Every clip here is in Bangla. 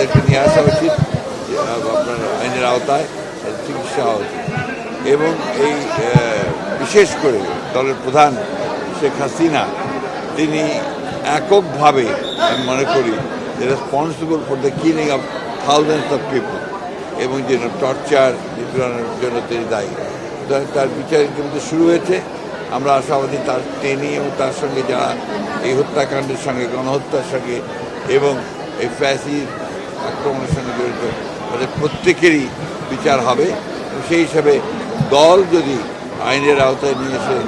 তাদেরকে নিয়ে আসা উচিত আপনার আইনের আওতায় চিকিৎসা হওয়া উচিত। এবং এই বিশেষ করে দলের প্রধান শেখ হাসিনা, তিনি এককভাবে আমি মনে করি যে responsible for the killing of thousands of people এবং যে টর্চার নিপীড়নের জন্য তিনি দায়ী। তার বিচার ইতিমধ্যে শুরু হয়েছে। আমরা আশাবাদী তার তিনি এবং তার সঙ্গে যারা এই হত্যাকাণ্ডের সঙ্গে, গণহত্যার সঙ্গে, এবং এই ফ্যাসির আক্রমণের সঙ্গে জড়িত তাদের প্রত্যেকেরই বিচার হবে। সেই হিসাবে দল যদি আইনের আওতায় নিয়ে এসে,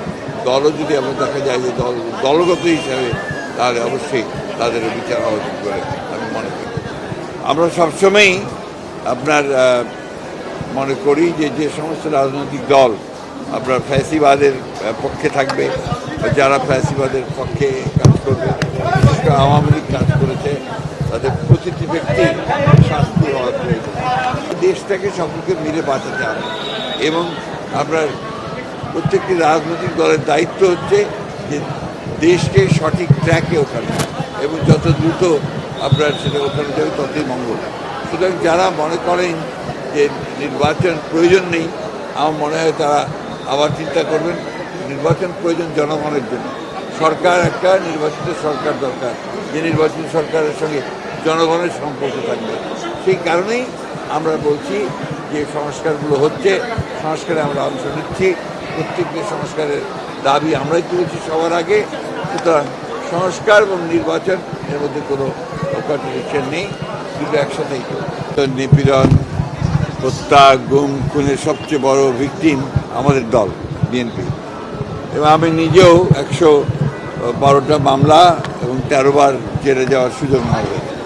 দলও যদি এমন দেখা যায় যে দল দলগত হিসাবে, তাহলে অবশ্যই তাদের বিচার হওয়া উচিত বলে আমি মনে করি। আমরা সবসময়ই আপনার মনে করি যে যে সমস্ত রাজনৈতিক দল আপনার ফ্যাসিবাদের পক্ষে থাকবে, যারা ফ্যাসিবাদের পক্ষে কাজ করবে আওয়ামী লীগ কাজ করেছে তাদের প্রতিটি ব্যক্তি শাস্তি হওয়া প্রয়োজন। দেশটাকে সকলকে মিলে বাঁচাতে হবে। এবং আপনার প্রত্যেকটি রাজনৈতিক দলের দায়িত্ব হচ্ছে যে দেশকে সঠিক ট্র্যাকে ওঠানো। এবং যত দ্রুত আপনার সেটা ওঠানো যাবে, ততই মঙ্গল সুতরাং যারা মনে করেন যে নির্বাচন প্রয়োজন নেই, আমার মনে হয় তারা আবার চিন্তা করবেন, নির্বাচন প্রয়োজন জনগণের জন্য। সরকার একটা, নির্বাচিত সরকার দরকার। যে নির্বাচিত সরকারের সঙ্গে জনগণের সম্পর্ক থাকবে। সেই কারণেই আমরা বলছি যে সংস্কারগুলো হচ্ছে, সংস্কারে আমরা অংশ নিচ্ছি। প্রত্যেকটি সংস্কারের দাবি আমরাই তুলেছি সবার আগে। সুতরাং সংস্কার এবং নির্বাচন এর মধ্যে কোনো কন্ট্রাডিকশন নেই। দুটো একসাথেই নিপীড়ন, হত্যা, গুম, খুনের সবচেয়ে বড় ভিকটিম আমাদের দল, বিএনপি। এবং আমি নিজেও একশো বারোটা মামলা এবং তেরো বার জেলে যাওয়ার সুযোগ হয়েছে